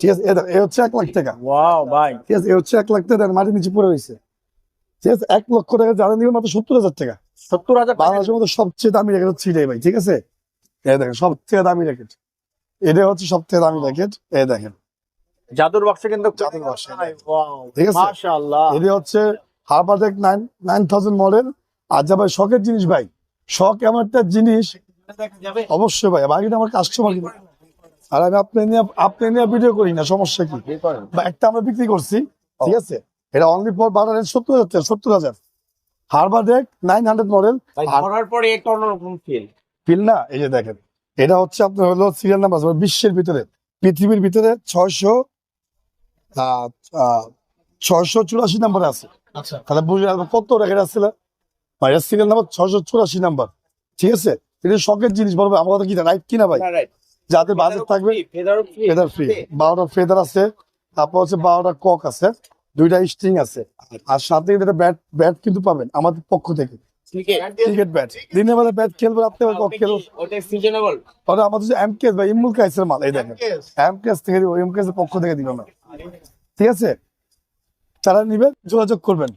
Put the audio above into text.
ঠিক আছে এ হচ্ছে এক লাখ টাকা। ওয়াও ভাই ঠিক আছে এ হচ্ছে এক লাখ টাকা মাটির নিচে পড়ে রয়েছে। ঠিক আছে এক লক্ষ টাকা যারা নিবে মাত্র সত্তর হাজার টাকা। সত্তর হাজার বাংলাদেশের মধ্যে সবচেয়ে দামি র্যাকেট হচ্ছে এটাই ভাই ঠিক আছে? এ দেখেন সবচেয়ে দামি র্যাকেট এটা হচ্ছে সবচেয়ে দামি র্যাকেট এ দেখেন। জাদুর বক্সে কিন্তু জাদুর। ঠিক আছে? মাশাআল্লাহ। এটা হচ্ছে হারবার নাইন নাইন থাউজেন্ড মডেল আর যা ভাই শখের জিনিস ভাই শখ এমন একটা জিনিস। অবশ্যই ভাই বাকিটা আমার কাস্টমার আর আমি আপনি নিয়ে আপনি নিয়ে ভিডিও করি না সমস্যা কি? বা একটা আমরা বিক্রি করছি ঠিক আছে? এটা অনলি ফর বারো সত্তর হাজার টাকা, সত্তর হাজার। হারবার ডেক নাইন হান্ড্রেড মডেল ধরার পরে একটা অন্যরকম ফিল ফিল না? এই যে দেখেন এটা হচ্ছে আপনার হলো সিরিয়াল নাম্বার বিশ্বের ভিতরে পৃথিবীর ভিতরে ছয়শো ছয়শো চুরাশি নাম্বারে আছে। আচ্ছা। তাহলে বুঝলেন আপনার কত রেখে আসছিল। সিরিয়াল নাম্বার ছয়শো চুরাশি নাম্বার ঠিক আছে? এটা শখের জিনিস বলবে আমার কথা কি রাইট কিনা ভাই? রাইট যাদের বাজেট থাকবে ফেদার ফ্রি বারোটা ফেদার আছে তারপর হচ্ছে বারোটা কক আছে দুইটা স্ট্রিং আছে। আর সাথে কিন্তু ব্যাট ব্যাট কিন্তু পাবেন আমাদের পক্ষ থেকে। ক্রিকেট ব্যাট দিনের বেলা ব্যাট খেলবেন আপনি কক খেলবেন। ওটা আমাদের যে এমকেএস বা ইমুল কাইসের মাল এই দেখেন। এমকেএস থেকে দিব এমকেএস এর পক্ষ থেকে দিব না ঠিক আছে? যারা নিবেন যোগাযোগ করবেন।